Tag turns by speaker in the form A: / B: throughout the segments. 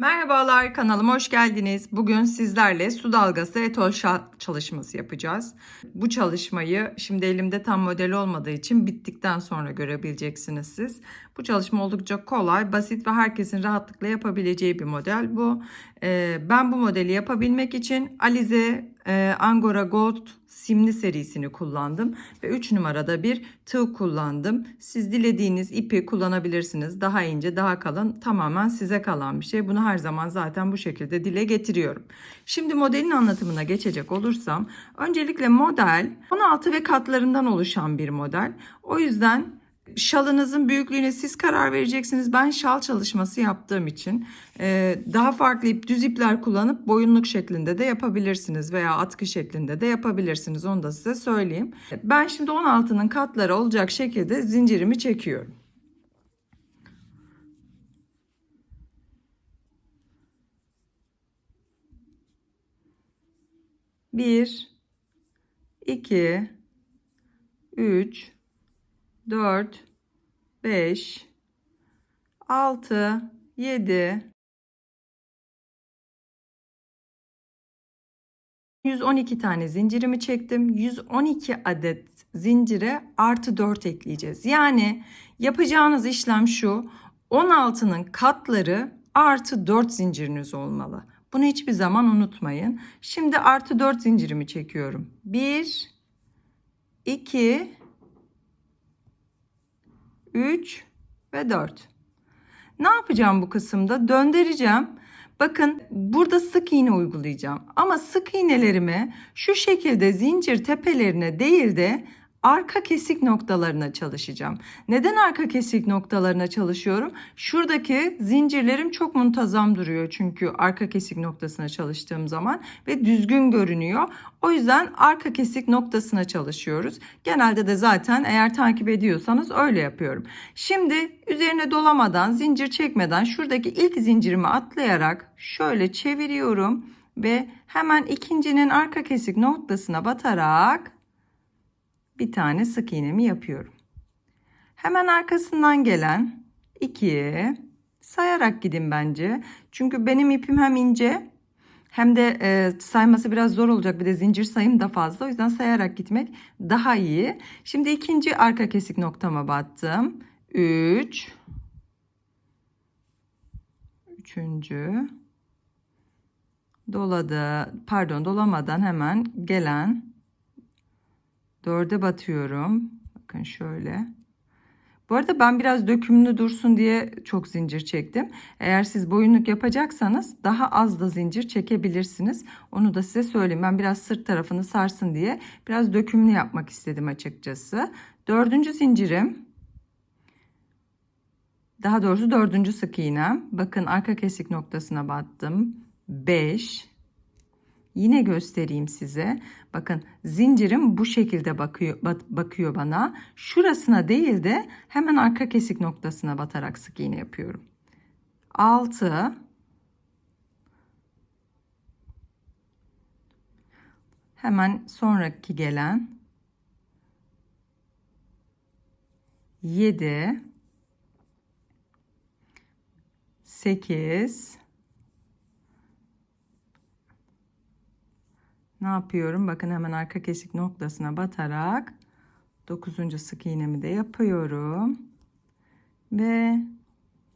A: Merhabalar kanalıma hoş geldiniz. Bugün sizlerle su dalgası etol çalışması yapacağız. Bu çalışmayı şimdi elimde tam model olmadığı için bittikten sonra görebileceksiniz siz. Bu çalışma oldukça kolay, basit ve herkesin rahatlıkla yapabileceği bir model bu. Ee, ben bu modeli yapabilmek için Alize e, Angora Gold simli serisini kullandım ve 3 numarada bir tığ kullandım. Siz dilediğiniz ipi kullanabilirsiniz. Daha ince, daha kalın tamamen size kalan bir şey. Bunu her zaman zaten bu şekilde dile getiriyorum. Şimdi modelin anlatımına geçecek olursam öncelikle model 16 ve katlarından oluşan bir model. O yüzden şalınızın büyüklüğüne siz karar vereceksiniz. Ben şal çalışması yaptığım için e, daha farklı ip, düz ipler kullanıp boyunluk şeklinde de yapabilirsiniz veya atkı şeklinde de yapabilirsiniz. Onu da size söyleyeyim. Ben şimdi 16'nın katları olacak şekilde zincirimi çekiyorum. Bir, iki, üç, 4 5 6 7 112 tane zincirimi çektim. 112 adet zincire artı 4 ekleyeceğiz. Yani yapacağınız işlem şu. 16'nın katları artı 4 zinciriniz olmalı. Bunu hiçbir zaman unutmayın. Şimdi artı 4 zincirimi çekiyorum. 1 2 3 ve 4. Ne yapacağım bu kısımda? Döndüreceğim. Bakın burada sık iğne uygulayacağım. Ama sık iğnelerimi şu şekilde zincir tepelerine değil de arka kesik noktalarına çalışacağım. Neden arka kesik noktalarına çalışıyorum? Şuradaki zincirlerim çok muntazam duruyor çünkü arka kesik noktasına çalıştığım zaman ve düzgün görünüyor. O yüzden arka kesik noktasına çalışıyoruz. Genelde de zaten eğer takip ediyorsanız öyle yapıyorum. Şimdi üzerine dolamadan, zincir çekmeden şuradaki ilk zincirimi atlayarak şöyle çeviriyorum ve hemen ikincinin arka kesik noktasına batarak bir tane sık iğnemi yapıyorum. Hemen arkasından gelen 2 sayarak gidin bence. Çünkü benim ipim hem ince hem de e, sayması biraz zor olacak. Bir de zincir sayım da fazla. O yüzden sayarak gitmek daha iyi. Şimdi ikinci arka kesik noktama battım. 3 Üçüncü doladı pardon dolamadan hemen gelen dörde batıyorum. Bakın şöyle. Bu arada ben biraz dökümlü dursun diye çok zincir çektim. Eğer siz boyunluk yapacaksanız daha az da zincir çekebilirsiniz. Onu da size söyleyeyim. Ben biraz sırt tarafını sarsın diye biraz dökümlü yapmak istedim açıkçası. Dördüncü zincirim. Daha doğrusu dördüncü sık iğnem. Bakın arka kesik noktasına battım. 5 Yine göstereyim size. Bakın zincirim bu şekilde bakıyor bakıyor bana. Şurasına değil de hemen arka kesik noktasına batarak sık iğne yapıyorum. 6 Hemen sonraki gelen 7 8 ne yapıyorum? Bakın hemen arka kesik noktasına batarak 9. sık iğnemi de yapıyorum. Ve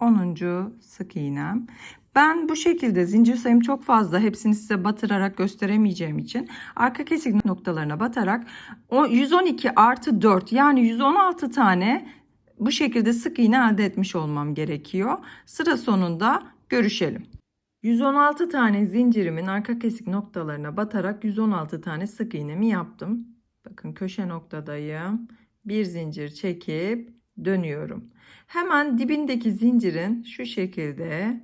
A: 10. sık iğnem. Ben bu şekilde zincir sayım çok fazla hepsini size batırarak gösteremeyeceğim için arka kesik noktalarına batarak 112 artı 4 yani 116 tane bu şekilde sık iğne elde etmiş olmam gerekiyor. Sıra sonunda görüşelim. 116 tane zincirimin arka kesik noktalarına batarak 116 tane sık iğnemi yaptım. Bakın köşe noktadayım. Bir zincir çekip dönüyorum. Hemen dibindeki zincirin şu şekilde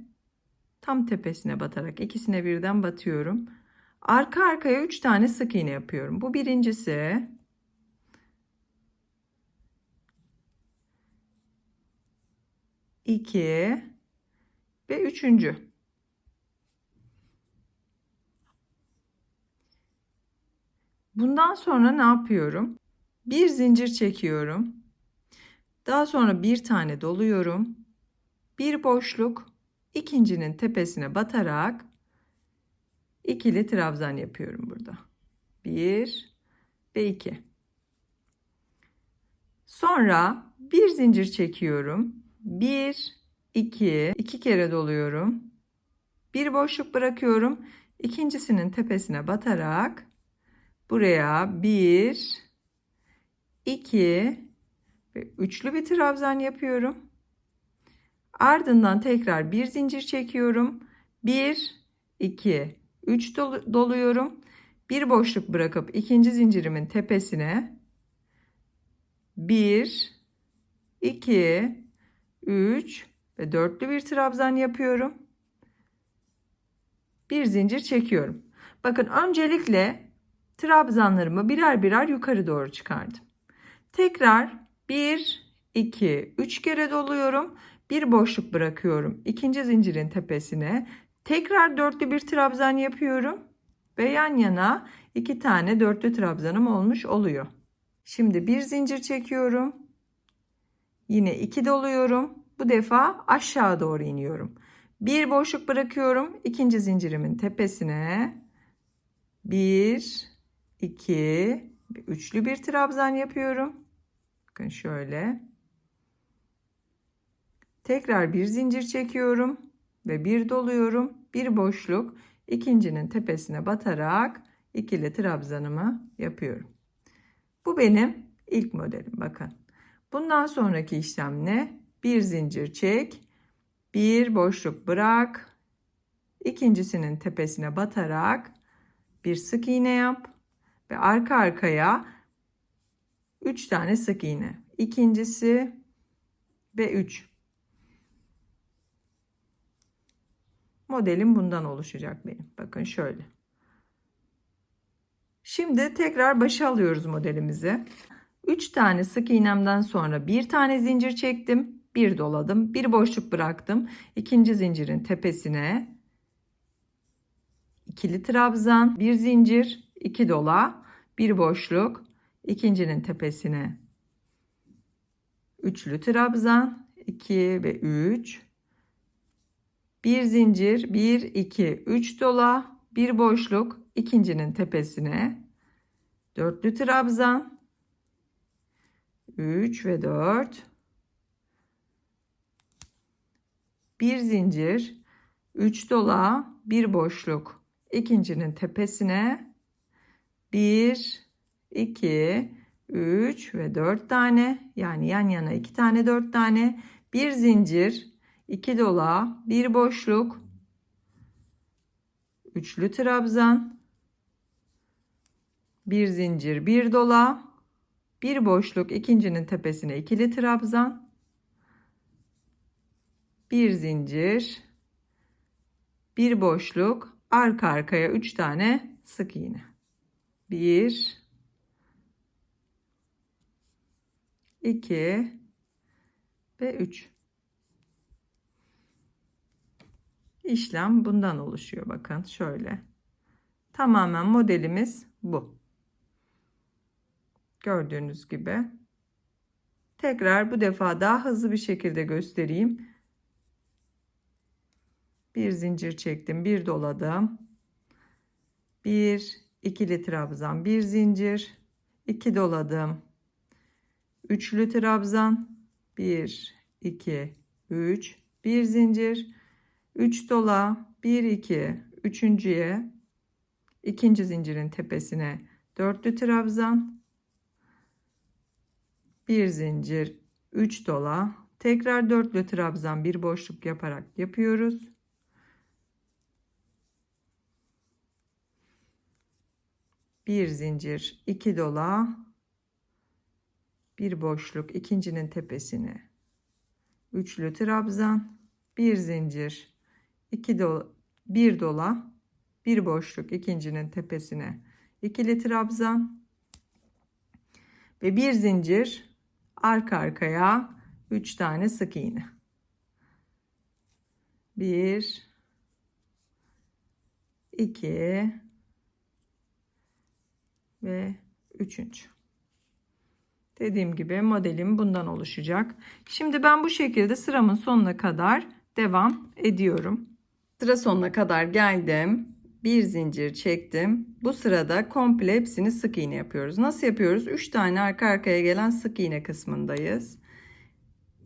A: tam tepesine batarak ikisine birden batıyorum. Arka arkaya 3 tane sık iğne yapıyorum. Bu birincisi. iki ve üçüncü. Bundan sonra ne yapıyorum? Bir zincir çekiyorum. Daha sonra bir tane doluyorum. Bir boşluk ikincinin tepesine batarak ikili trabzan yapıyorum burada. 1 ve 2. Sonra bir zincir çekiyorum. 1 2 2 kere doluyorum. Bir boşluk bırakıyorum. İkincisinin tepesine batarak buraya 1 2 ve üçlü bir trabzan yapıyorum. Ardından tekrar bir zincir çekiyorum. 1 2 3 doluyorum. Bir boşluk bırakıp ikinci zincirimin tepesine 1 2 3 ve dörtlü bir trabzan yapıyorum. Bir zincir çekiyorum. Bakın öncelikle trabzanlarımı birer birer yukarı doğru çıkardım. Tekrar 1 2 3 kere doluyorum. Bir boşluk bırakıyorum. İkinci zincirin tepesine tekrar dörtlü bir trabzan yapıyorum ve yan yana iki tane dörtlü trabzanım olmuş oluyor. Şimdi bir zincir çekiyorum. Yine iki doluyorum. Bu defa aşağı doğru iniyorum. Bir boşluk bırakıyorum. ikinci zincirimin tepesine. Bir, iki, üçlü bir trabzan yapıyorum. Bakın şöyle. Tekrar bir zincir çekiyorum ve bir doluyorum. Bir boşluk ikincinin tepesine batarak ikili trabzanımı yapıyorum. Bu benim ilk modelim bakın. Bundan sonraki işlem ne? Bir zincir çek, bir boşluk bırak, ikincisinin tepesine batarak bir sık iğne yap ve arka arkaya 3 tane sık iğne. İkincisi ve 3. Modelim bundan oluşacak benim. Bakın şöyle. Şimdi tekrar başa alıyoruz modelimizi. 3 tane sık iğnemden sonra bir tane zincir çektim. Bir doladım. Bir boşluk bıraktım. İkinci zincirin tepesine ikili trabzan, bir zincir, iki dola, bir boşluk, ikincinin tepesine üçlü trabzan, 2 ve 3 bir zincir, 1 2 3 dola, bir boşluk, ikincinin tepesine dörtlü trabzan, 3 ve 4 bir zincir 3 dola bir boşluk ikincinin tepesine 1 2 3 ve 4 tane. Yani yan yana 2 tane 4 tane. Bir zincir 2 dola bir boşluk üçlü trabzan bir zincir bir dola bir boşluk ikincinin tepesine ikili trabzan bir zincir bir boşluk arka arkaya üç tane sık iğne bir iki ve üç işlem bundan oluşuyor bakın şöyle tamamen modelimiz bu Gördüğünüz gibi. Tekrar bu defa daha hızlı bir şekilde göstereyim. Bir zincir çektim, bir doladım. Bir ikili trabzan, bir zincir, iki doladım. Üçlü trabzan, bir, iki, üç, bir zincir, üç dola, bir, iki, üçüncüye, ikinci zincirin tepesine dörtlü trabzan, bir zincir 3 dola. Tekrar dörtlü trabzan bir boşluk yaparak yapıyoruz bir zincir 2 dola bir boşluk ikincinin tepesine üçlü trabzan bir zincir 2 dola bir dola bir boşluk ikincinin tepesine ikili trabzan ve bir zincir arka arkaya 3 tane sık iğne. 1 2 ve 3. Dediğim gibi modelim bundan oluşacak. Şimdi ben bu şekilde sıramın sonuna kadar devam ediyorum. Sıra sonuna kadar geldim. Bir zincir çektim. Bu sırada komple hepsini sık iğne yapıyoruz. Nasıl yapıyoruz? 3 tane arka arkaya gelen sık iğne kısmındayız.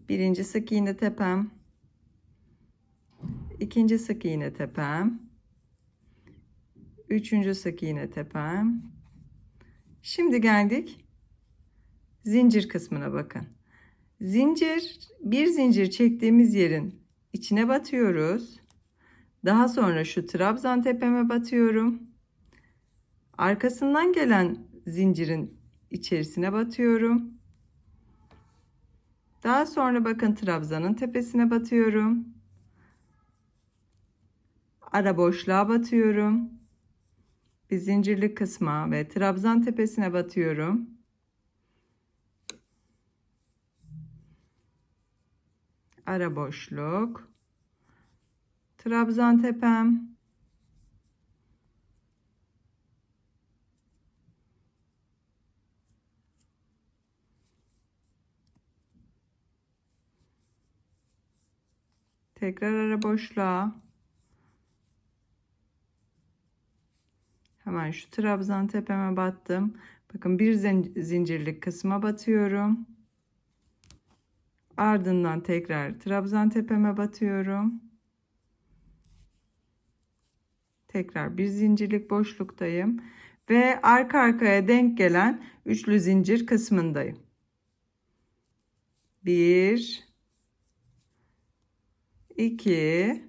A: Birinci sık iğne tepem. ikinci sık iğne tepem. Üçüncü sık iğne tepem. Şimdi geldik zincir kısmına bakın. Zincir, bir zincir çektiğimiz yerin içine batıyoruz. Daha sonra şu trabzan tepeme batıyorum. Arkasından gelen zincirin içerisine batıyorum. Daha sonra bakın trabzanın tepesine batıyorum. Ara boşluğa batıyorum. Bir zincirli kısma ve trabzan tepesine batıyorum. Ara boşluk. Trabzan tepem. Tekrar ara boşluğa. Hemen şu trabzan tepeme battım. Bakın bir zincirlik kısma batıyorum. Ardından tekrar trabzan tepeme batıyorum. Tekrar bir zincirlik boşluktayım ve arka arkaya denk gelen üçlü zincir kısmındayım. Bir, iki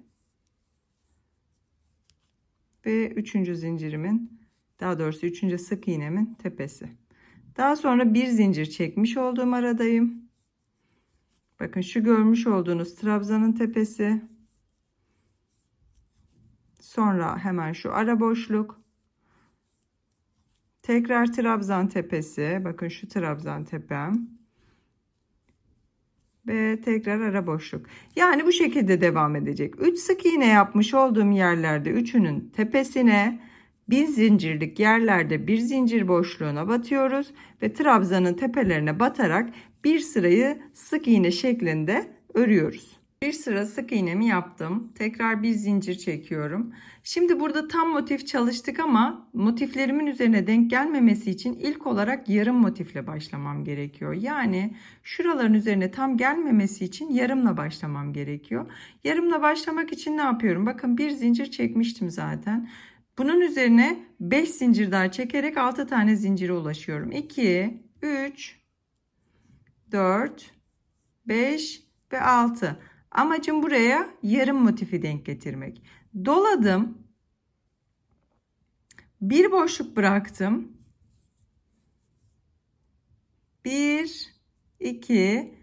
A: ve üçüncü zincirimin daha doğrusu üçüncü sık iğnemin tepesi. Daha sonra bir zincir çekmiş olduğum aradayım. Bakın şu görmüş olduğunuz trabzanın tepesi. Sonra hemen şu ara boşluk. Tekrar trabzan tepesi. Bakın şu trabzan tepem. Ve tekrar ara boşluk. Yani bu şekilde devam edecek. 3 sık iğne yapmış olduğum yerlerde üçünün tepesine bir zincirlik yerlerde bir zincir boşluğuna batıyoruz ve trabzanın tepelerine batarak bir sırayı sık iğne şeklinde örüyoruz. Bir sıra sık iğnemi yaptım. Tekrar bir zincir çekiyorum. Şimdi burada tam motif çalıştık ama motiflerimin üzerine denk gelmemesi için ilk olarak yarım motifle başlamam gerekiyor. Yani şuraların üzerine tam gelmemesi için yarımla başlamam gerekiyor. Yarımla başlamak için ne yapıyorum? Bakın bir zincir çekmiştim zaten. Bunun üzerine 5 zincir daha çekerek 6 tane zincire ulaşıyorum. 2, 3, 4, 5 ve 6. Amacım buraya yarım motifi denk getirmek. Doladım. Bir boşluk bıraktım. 1, 2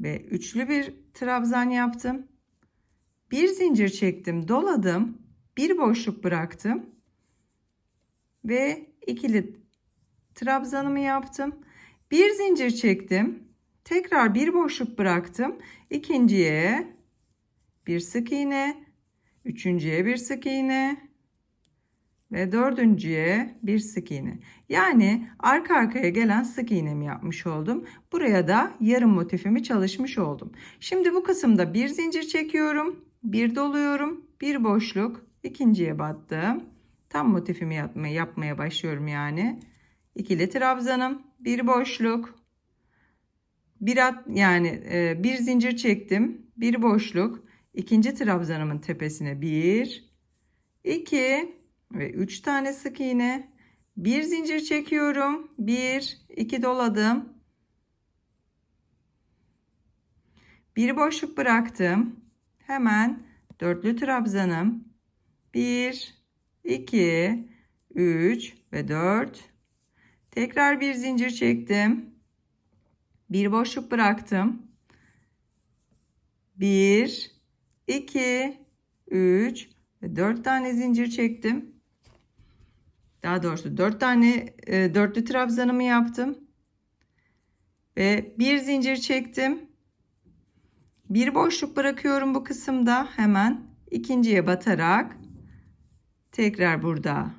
A: ve üçlü bir trabzan yaptım. Bir zincir çektim, doladım. Bir boşluk bıraktım ve ikili trabzanımı yaptım. Bir zincir çektim. Tekrar bir boşluk bıraktım. İkinciye bir sık iğne, üçüncüye bir sık iğne ve dördüncüye bir sık iğne. Yani arka arkaya gelen sık iğnemi yapmış oldum. Buraya da yarım motifimi çalışmış oldum. Şimdi bu kısımda bir zincir çekiyorum. Bir doluyorum. Bir boşluk. ikinciye battım. Tam motifimi yapmaya, yapmaya başlıyorum yani. İkili trabzanım. Bir boşluk. Bir at yani e, bir zincir çektim. Bir boşluk. İkinci trabzanımın tepesine bir, iki ve üç tane sık iğne. Bir zincir çekiyorum. Bir, iki doladım. Bir boşluk bıraktım. Hemen dörtlü trabzanım. Bir, 2, 3 ve 4. Tekrar bir zincir çektim. Bir boşluk bıraktım. 1, 2, 3 ve 4 tane zincir çektim. Daha doğrusu 4 tane e, dörtlü trabzanımı yaptım. Ve bir zincir çektim. Bir boşluk bırakıyorum bu kısımda hemen ikinciye batarak Tekrar burada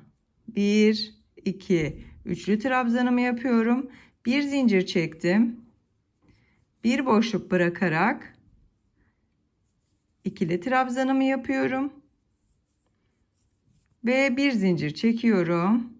A: 1, 2, üçlü trabzanımı yapıyorum. Bir zincir çektim. Bir boşluk bırakarak ikili trabzanımı yapıyorum. Ve bir zincir çekiyorum.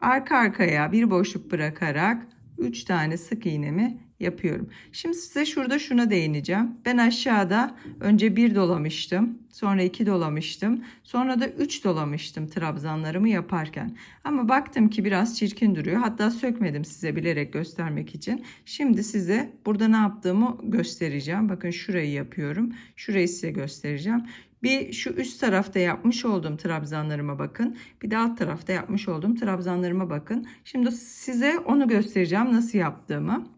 A: Arka arkaya bir boşluk bırakarak 3 tane sık iğnemi yapıyorum. Şimdi size şurada şuna değineceğim. Ben aşağıda önce bir dolamıştım. Sonra iki dolamıştım. Sonra da üç dolamıştım trabzanlarımı yaparken. Ama baktım ki biraz çirkin duruyor. Hatta sökmedim size bilerek göstermek için. Şimdi size burada ne yaptığımı göstereceğim. Bakın şurayı yapıyorum. Şurayı size göstereceğim. Bir şu üst tarafta yapmış olduğum trabzanlarıma bakın. Bir de alt tarafta yapmış olduğum trabzanlarıma bakın. Şimdi size onu göstereceğim nasıl yaptığımı.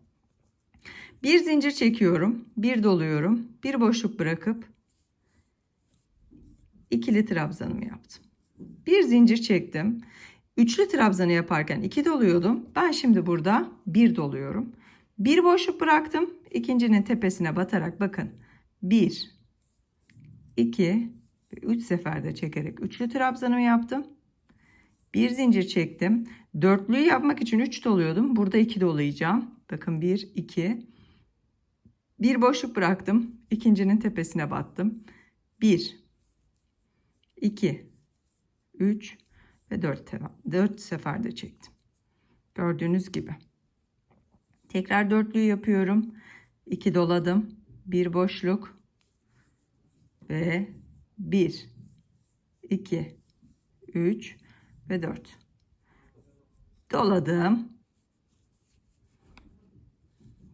A: Bir zincir çekiyorum, bir doluyorum, bir boşluk bırakıp ikili trabzanımı yaptım. Bir zincir çektim. Üçlü trabzanı yaparken iki doluyordum. Ben şimdi burada bir doluyorum. Bir boşluk bıraktım. İkincinin tepesine batarak bakın. Bir, iki üç seferde çekerek üçlü trabzanımı yaptım. Bir zincir çektim. Dörtlüyü yapmak için üç doluyordum. Burada iki dolayacağım. Bakın bir, iki. Bir boşluk bıraktım. İkincinin tepesine battım. 1 2 3 ve 4 4 seferde çektim. Gördüğünüz gibi. Tekrar dörtlüyü yapıyorum. 2 doladım. Bir boşluk ve 1 2 3 ve 4 doladım.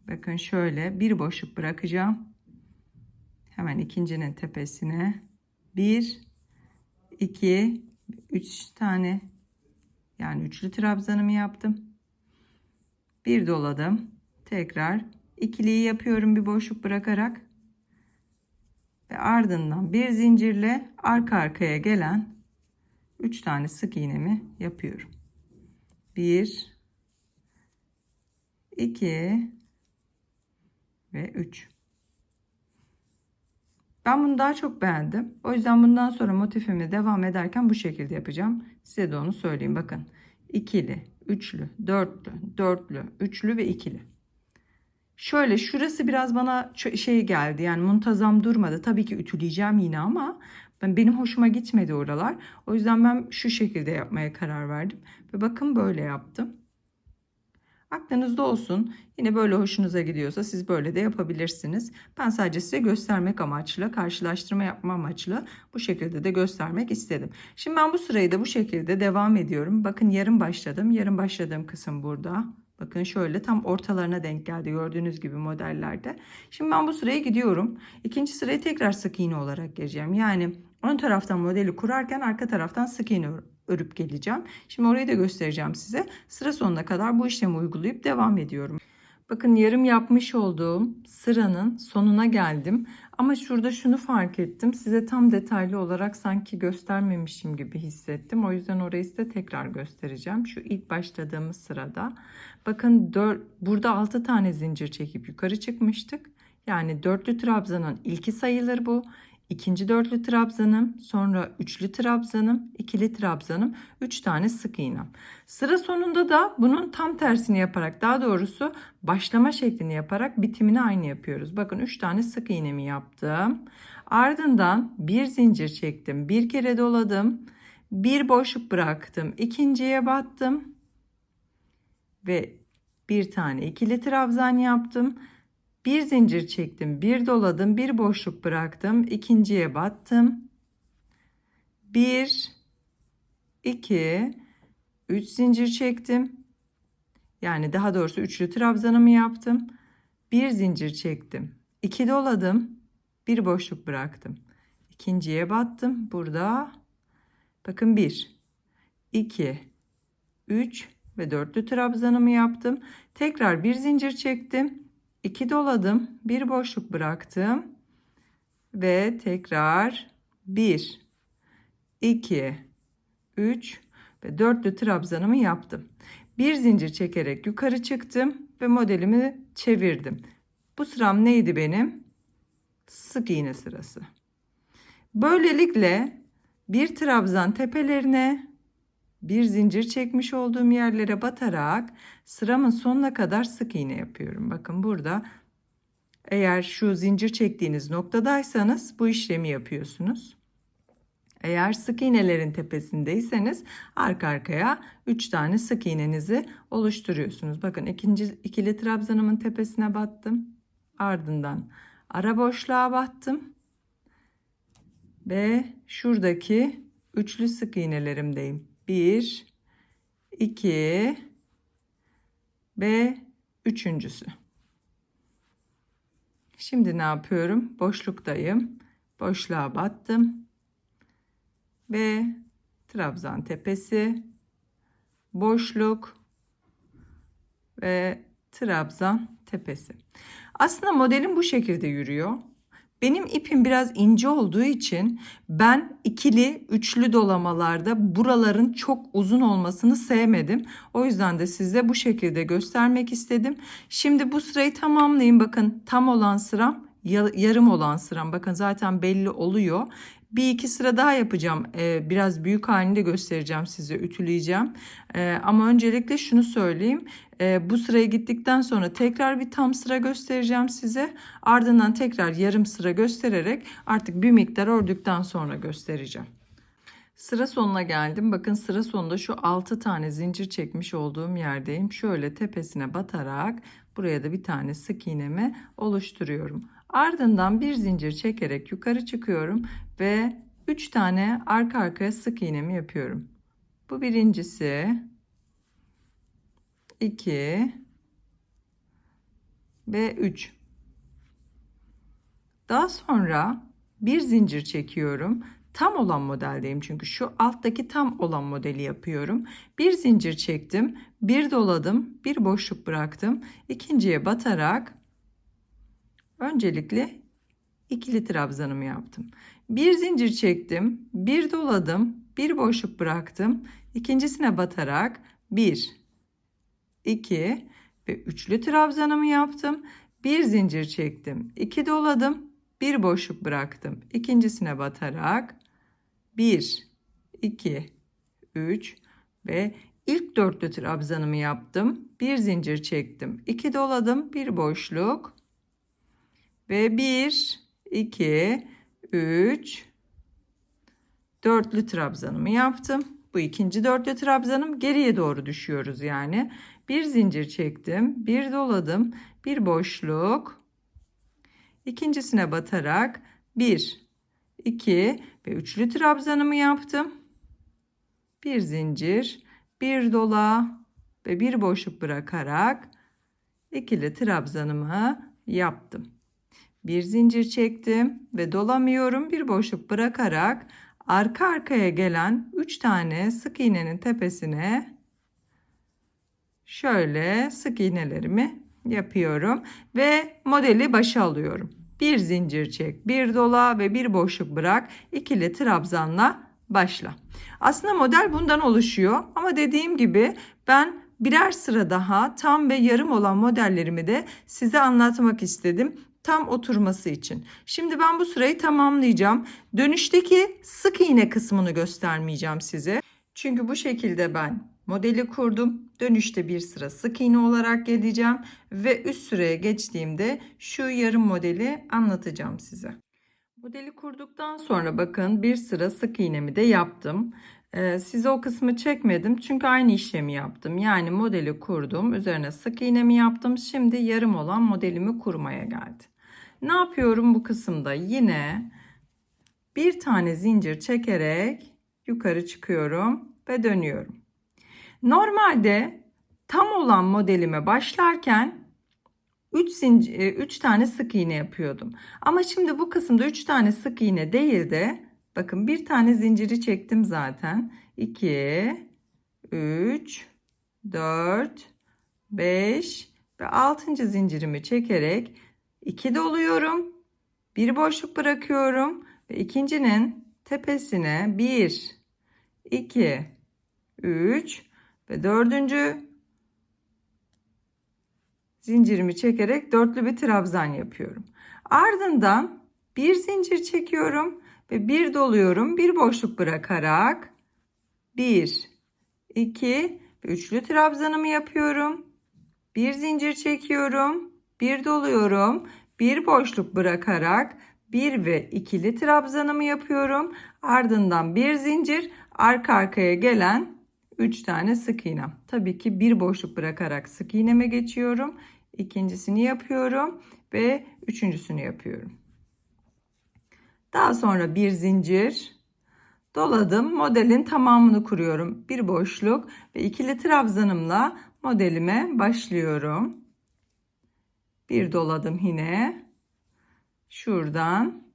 A: Bakın şöyle bir boşluk bırakacağım. Hemen ikincinin tepesine. Bir, iki, üç tane yani üçlü trabzanımı yaptım. Bir doladım. Tekrar ikiliyi yapıyorum bir boşluk bırakarak. Ve ardından bir zincirle arka arkaya gelen üç tane sık iğnemi yapıyorum. Bir, iki, ve 3. Ben bunu daha çok beğendim. O yüzden bundan sonra motifimi devam ederken bu şekilde yapacağım. Size de onu söyleyeyim. Bakın ikili, üçlü, dörtlü, dörtlü, üçlü ve ikili. Şöyle şurası biraz bana şey geldi yani muntazam durmadı. Tabii ki ütüleyeceğim yine ama ben benim hoşuma gitmedi oralar. O yüzden ben şu şekilde yapmaya karar verdim. Ve bakın böyle yaptım. Aklınızda olsun. Yine böyle hoşunuza gidiyorsa siz böyle de yapabilirsiniz. Ben sadece size göstermek amaçlı, karşılaştırma yapma amaçlı bu şekilde de göstermek istedim. Şimdi ben bu sırayı da bu şekilde devam ediyorum. Bakın yarım başladım. Yarım başladığım kısım burada. Bakın şöyle tam ortalarına denk geldi gördüğünüz gibi modellerde. Şimdi ben bu sıraya gidiyorum. İkinci sırayı tekrar sık iğne olarak gireceğim. Yani ön taraftan modeli kurarken arka taraftan sık iğne örüp geleceğim. Şimdi orayı da göstereceğim size. Sıra sonuna kadar bu işlemi uygulayıp devam ediyorum. Bakın yarım yapmış olduğum sıranın sonuna geldim. Ama şurada şunu fark ettim. Size tam detaylı olarak sanki göstermemişim gibi hissettim. O yüzden orayı size tekrar göstereceğim. Şu ilk başladığımız sırada. Bakın 4, burada 6 tane zincir çekip yukarı çıkmıştık. Yani dörtlü trabzanın ilki sayılır bu ikinci dörtlü trabzanım, sonra üçlü trabzanım, ikili trabzanım, üç tane sık iğnem. Sıra sonunda da bunun tam tersini yaparak, daha doğrusu başlama şeklini yaparak bitimini aynı yapıyoruz. Bakın üç tane sık iğnemi yaptım. Ardından bir zincir çektim, bir kere doladım, bir boşluk bıraktım, ikinciye battım ve bir tane ikili trabzan yaptım. Bir zincir çektim, bir doladım, bir boşluk bıraktım, ikinciye battım. Bir, iki, üç zincir çektim. Yani daha doğrusu üçlü trabzanımı yaptım. Bir zincir çektim, iki doladım, bir boşluk bıraktım. İkinciye battım. Burada bakın bir, iki, üç ve dörtlü trabzanımı yaptım. Tekrar bir zincir çektim 2 doladım, bir boşluk bıraktım ve tekrar 1 2 3 ve dörtlü trabzanımı yaptım. Bir zincir çekerek yukarı çıktım ve modelimi çevirdim. Bu sıram neydi benim? Sık iğne sırası. Böylelikle bir trabzan tepelerine bir zincir çekmiş olduğum yerlere batarak sıramın sonuna kadar sık iğne yapıyorum. Bakın burada Eğer şu zincir çektiğiniz noktadaysanız bu işlemi yapıyorsunuz. Eğer sık iğnelerin tepesindeyseniz arka arkaya 3 tane sık iğnenizi oluşturuyorsunuz. Bakın ikinci ikili trabzanımın tepesine battım. Ardından ara boşluğa battım. Ve şuradaki üçlü sık iğnelerimdeyim. 1 2 ve üçüncüsü. Şimdi ne yapıyorum? Boşluktayım. Boşluğa battım. Ve trabzan tepesi, boşluk ve trabzan tepesi. Aslında modelim bu şekilde yürüyor. Benim ipim biraz ince olduğu için ben ikili, üçlü dolamalarda buraların çok uzun olmasını sevmedim. O yüzden de size bu şekilde göstermek istedim. Şimdi bu sırayı tamamlayın. Bakın tam olan sıram, yarım olan sıram. Bakın zaten belli oluyor. Bir iki sıra daha yapacağım. Ee, biraz büyük halini de göstereceğim size. Ütüleyeceğim. Ee, ama öncelikle şunu söyleyeyim. Ee, bu sıraya gittikten sonra tekrar bir tam sıra göstereceğim size. Ardından tekrar yarım sıra göstererek artık bir miktar ördükten sonra göstereceğim. Sıra sonuna geldim. Bakın sıra sonunda şu 6 tane zincir çekmiş olduğum yerdeyim. Şöyle tepesine batarak buraya da bir tane sık iğnemi oluşturuyorum. Ardından bir zincir çekerek yukarı çıkıyorum ve 3 tane arka arkaya sık iğnemi yapıyorum. Bu birincisi 2 ve 3. Daha sonra bir zincir çekiyorum. Tam olan modeldeyim çünkü şu alttaki tam olan modeli yapıyorum. Bir zincir çektim, bir doladım, bir boşluk bıraktım. İkinciye batarak öncelikle ikili trabzanımı yaptım. Bir zincir çektim, bir doladım, bir boşluk bıraktım. İkincisine batarak 1 2 ve üçlü trabzanımı yaptım. Bir zincir çektim, iki doladım, bir boşluk bıraktım. İkincisine batarak 1 2 3 ve ilk dörtlü trabzanımı yaptım. Bir zincir çektim, iki doladım, bir boşluk ve 1 2 3 dörtlü trabzanımı yaptım. Bu ikinci dörtlü trabzanım geriye doğru düşüyoruz yani. Bir zincir çektim, bir doladım, bir boşluk. İkincisine batarak 1 2 ve üçlü trabzanımı yaptım. Bir zincir, bir dola ve bir boşluk bırakarak ikili trabzanımı yaptım. Bir zincir çektim ve dolamıyorum. Bir boşluk bırakarak arka arkaya gelen 3 tane sık iğnenin tepesine şöyle sık iğnelerimi yapıyorum ve modeli başa alıyorum. Bir zincir çek, bir dola ve bir boşluk bırak. ikili trabzanla başla. Aslında model bundan oluşuyor ama dediğim gibi ben birer sıra daha tam ve yarım olan modellerimi de size anlatmak istedim tam oturması için. Şimdi ben bu sırayı tamamlayacağım. Dönüşteki sık iğne kısmını göstermeyeceğim size. Çünkü bu şekilde ben modeli kurdum. Dönüşte bir sıra sık iğne olarak geleceğim ve üst sıraya geçtiğimde şu yarım modeli anlatacağım size. Modeli kurduktan sonra bakın bir sıra sık iğnemi de yaptım. Ee, size o kısmı çekmedim çünkü aynı işlemi yaptım. Yani modeli kurdum. Üzerine sık iğnemi yaptım. Şimdi yarım olan modelimi kurmaya geldi. Ne yapıyorum bu kısımda? Yine bir tane zincir çekerek yukarı çıkıyorum ve dönüyorum. Normalde tam olan modelime başlarken 3 zincir 3 tane sık iğne yapıyordum. Ama şimdi bu kısımda 3 tane sık iğne değil de bakın bir tane zinciri çektim zaten. 2 3 4 5 ve 6. zincirimi çekerek 2 doluyorum. Bir boşluk bırakıyorum ve ikincinin tepesine 1 2 3 ve dördüncü zincirimi çekerek dörtlü bir trabzan yapıyorum. Ardından bir zincir çekiyorum ve bir doluyorum. Bir boşluk bırakarak 1 2 ve üçlü trabzanımı yapıyorum. Bir zincir çekiyorum bir doluyorum Bir boşluk bırakarak bir ve ikili trabzanımı yapıyorum. Ardından bir zincir arka arkaya gelen 3 tane sık iğne. Tabii ki bir boşluk bırakarak sık iğneme geçiyorum. İkincisini yapıyorum ve üçüncüsünü yapıyorum. Daha sonra bir zincir doladım. Modelin tamamını kuruyorum. Bir boşluk ve ikili trabzanımla modelime başlıyorum. Bir doladım yine. Şuradan.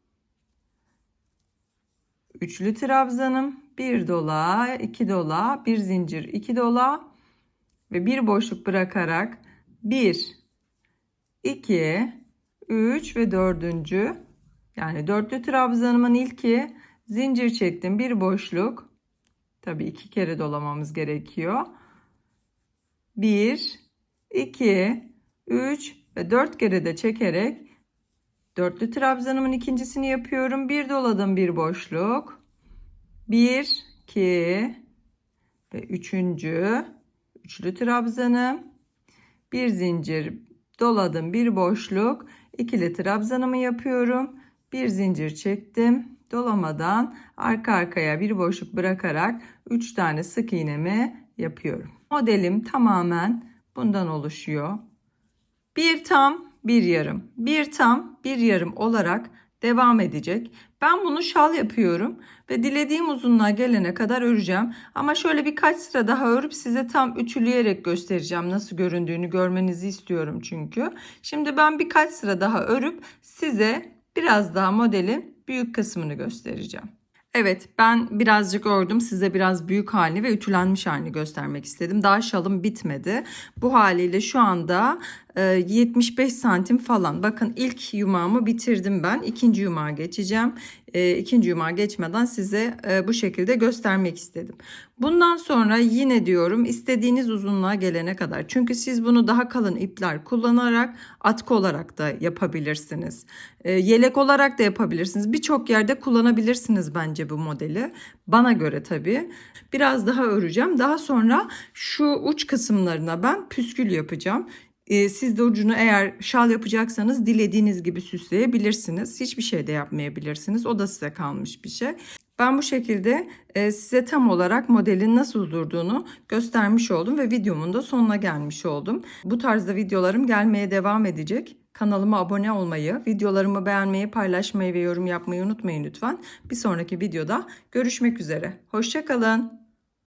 A: Üçlü trabzanım, bir dola, iki dola, bir zincir, iki dola. Ve bir boşluk bırakarak bir, iki, üç ve dördüncü. Yani dörtlü trabzanımın ilki. Zincir çektim bir boşluk. Tabii iki kere dolamamız gerekiyor. Bir, iki, üç ve dört kere de çekerek dörtlü trabzanımın ikincisini yapıyorum. Bir doladım bir boşluk. Bir, iki ve üçüncü üçlü trabzanım. Bir zincir doladım bir boşluk. İkili trabzanımı yapıyorum. Bir zincir çektim. Dolamadan arka arkaya bir boşluk bırakarak 3 tane sık iğnemi yapıyorum. Modelim tamamen bundan oluşuyor bir tam bir yarım bir tam bir yarım olarak devam edecek ben bunu şal yapıyorum ve dilediğim uzunluğa gelene kadar öreceğim. Ama şöyle birkaç sıra daha örüp size tam ütüleyerek göstereceğim. Nasıl göründüğünü görmenizi istiyorum çünkü. Şimdi ben birkaç sıra daha örüp size biraz daha modelin büyük kısmını göstereceğim. Evet ben birazcık ördüm size biraz büyük halini ve ütülenmiş halini göstermek istedim. Daha şalım bitmedi. Bu haliyle şu anda 75 santim falan. Bakın ilk yumağımı bitirdim ben. İkinci yumağa geçeceğim. İkinci yumağa geçmeden size bu şekilde göstermek istedim. Bundan sonra yine diyorum istediğiniz uzunluğa gelene kadar. Çünkü siz bunu daha kalın ipler kullanarak atkı olarak da yapabilirsiniz. Yelek olarak da yapabilirsiniz. Birçok yerde kullanabilirsiniz bence bu modeli. Bana göre tabii. Biraz daha öreceğim. Daha sonra şu uç kısımlarına ben püskül yapacağım. Ee, siz de ucunu eğer şal yapacaksanız dilediğiniz gibi süsleyebilirsiniz. Hiçbir şey de yapmayabilirsiniz. O da size kalmış bir şey. Ben bu şekilde e, size tam olarak modelin nasıl durduğunu göstermiş oldum ve videomun da sonuna gelmiş oldum. Bu tarzda videolarım gelmeye devam edecek. Kanalıma abone olmayı, videolarımı beğenmeyi, paylaşmayı ve yorum yapmayı unutmayın lütfen. Bir sonraki videoda görüşmek üzere. Hoşçakalın.